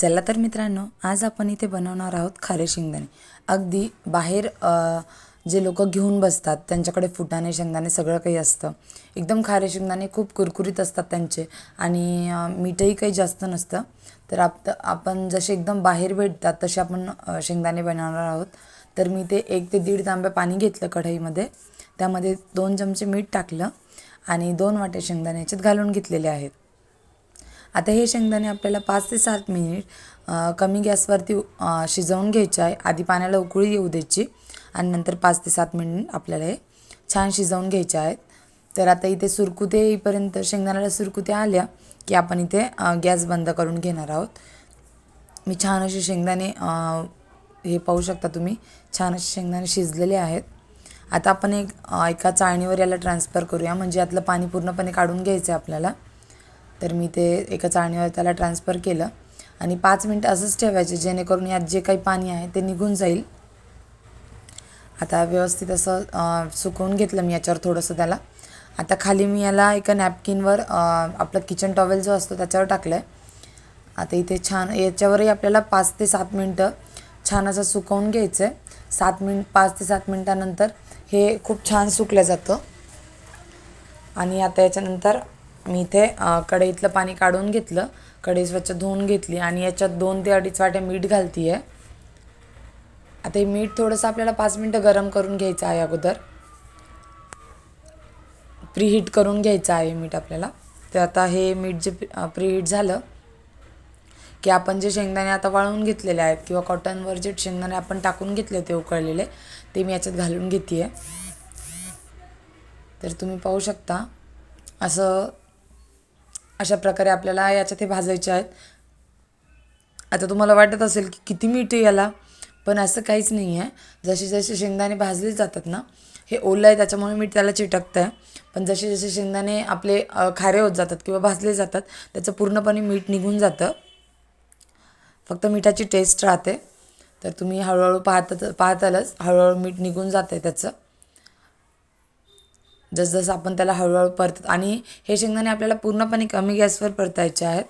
चला तर मित्रांनो आज आपण इथे बनवणार आहोत खारे शेंगदाणे. अगदी बाहेर जे लोक घेऊन बसतात त्यांच्याकडे फुटाणे शेंगदाणे सगळं काही असतं. एकदम खारे शेंगदाणे खूप कुरकुरीत असतात त्यांचे आणि मीठही काही जास्त नसतं. तर आप आपण जसे एकदम बाहेर भेटतात तसे आपण शेंगदाणे बनवणार आहोत. तर मी ते एक ते दीड तांबे पाणी घेतलं कढईमध्ये. त्यामध्ये दोन चमचे मीठ टाकलं आणि दोन वाटे शेंगदाणे याच्यात घालून घेतलेले आहेत. आता हे शेंगदाणे आपल्याला पाच ते सात मिनिट कमी गॅसवरती शिजवून घ्यायचे आहे. आधी पाण्याला उकळी येऊ द्यायची आणि नंतर पाच ते सात मिनिट आपल्याला हे छान शिजवून घ्यायचे आहेत. तर आता इथे सुरकुते येईपर्यंत शेंगदाण्याला सुरकुत्या आल्या की आपण इथे गॅस बंद करून घेणार आहोत. मी छान असे शेंगदाणे हे पाहू शकता तुम्ही छान असे शेंगदाणे शिजलेले आहेत. आता आपण एक एका चाळणीवर याला ट्रान्सफर करूया. म्हणजे यातलं पाणी पूर्णपणे काढून घ्यायचं आहे आपल्याला. तर मी ते एका चाळणीवर त्याला ट्रान्सफर केलं. आणि पाच मिनटं असंच ठेवायचे जेणेकरून यात जे काही पाणी आहे ते निघून जाईल. आता व्यवस्थित असं सुकवून घेतलं मी याच्यावर थोडंसं त्याला. आता खाली मी याला एका नॅपकिनवर आपलं किचन टॉवेल जो असतो त्याच्यावर टाकलं आहे आता इथे छान याच्यावरही आपल्याला पाच ते सात मिनटं छान असं सुकवून घ्यायचं आहे सात मिनिट पाच ते सात मिनटानंतर हे खूप छान सुकलं जातं. आणि आता याच्यानंतर मी इथे कढईतलं पाणी काढून घेतलं कढई स्वच्छ धुवून घेतली आणि याच्यात दोन ते अडीच वाट्या मीठ घालती आहे आता हे मीठ थोडंसं आपल्याला पाच मिनटं गरम करून घ्यायचं आहे अगोदर. प्रीहीट करून घ्यायचं आहे मीठ आपल्याला. तर आता हे मीठ जे प्रीहीट झालं की आपण जे शेंगदाणे आता वाळवून घेतलेले आहेत किंवा कॉटनवर जे शेंगदाणे आपण टाकून घेतले होते उकळलेले ते मी याच्यात घालून घेते आहे तर तुम्ही पाहू शकता असं अशा प्रकारे आपल्याला याच्यात हे भाजायचे आहेत. आता तुम्हाला वाटत असेल की किती मीठ आहे याला पण असं काहीच नाही आहे. जसे जसे शेंगदाणे भाजले जातात ना हे ओलं आहे त्याच्यामुळे मीठ त्याला चिटकतं आहे पण जसे जसे शेंगदाणे आपले खारे होत जातात किंवा भाजले जातात त्याचं पूर्णपणे मीठ निघून जातं. फक्त मिठाची टेस्ट राहते. तर तुम्ही हळूहळू पाहत पाहतालच हळूहळू मीठ निघून जातं आहे त्याचं. जसजसं आपण त्याला हळूहळू परत आणि हे शेंगदाणे आपल्याला पूर्णपणे कमी गॅसवर परतायचे आहेत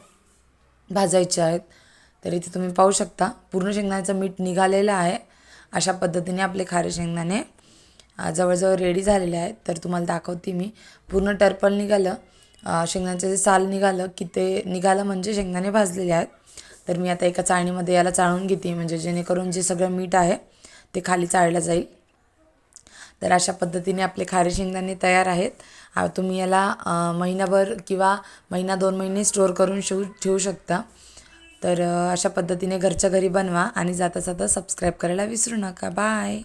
भाजायचे आहेत. तर इथे तुम्ही पाहू शकता पूर्ण शेंगदाण्याचं मीठ निघालेलं आहे. अशा पद्धतीने आपले खारे शेंगदाणे जवळजवळ रेडी झालेले आहेत. तर तुम्हाला दाखवते मी. पूर्ण टर्पल निघालं. शेंगदाण्याचं जे साल निघालं की ते निघालं म्हणजे शेंगदाणे भाजलेले आहेत. तर मी आता एका चाळणीमध्ये याला चाळून घेते. म्हणजे जेणेकरून जे सगळं मीठ आहे ते खाली चाळलं जाईल. तर अशा पद्धतीने आपले खारे शेंगदाणे तयार आहेत. तुम्ही याला महिनाभर किंवा महिना दोन महिने स्टोअर करून शिव ठेवू शकता. तर अशा पद्धतीने घरच्या घरी बनवा आणि जाता जाता सबस्क्राईब करायला विसरू नका. बाय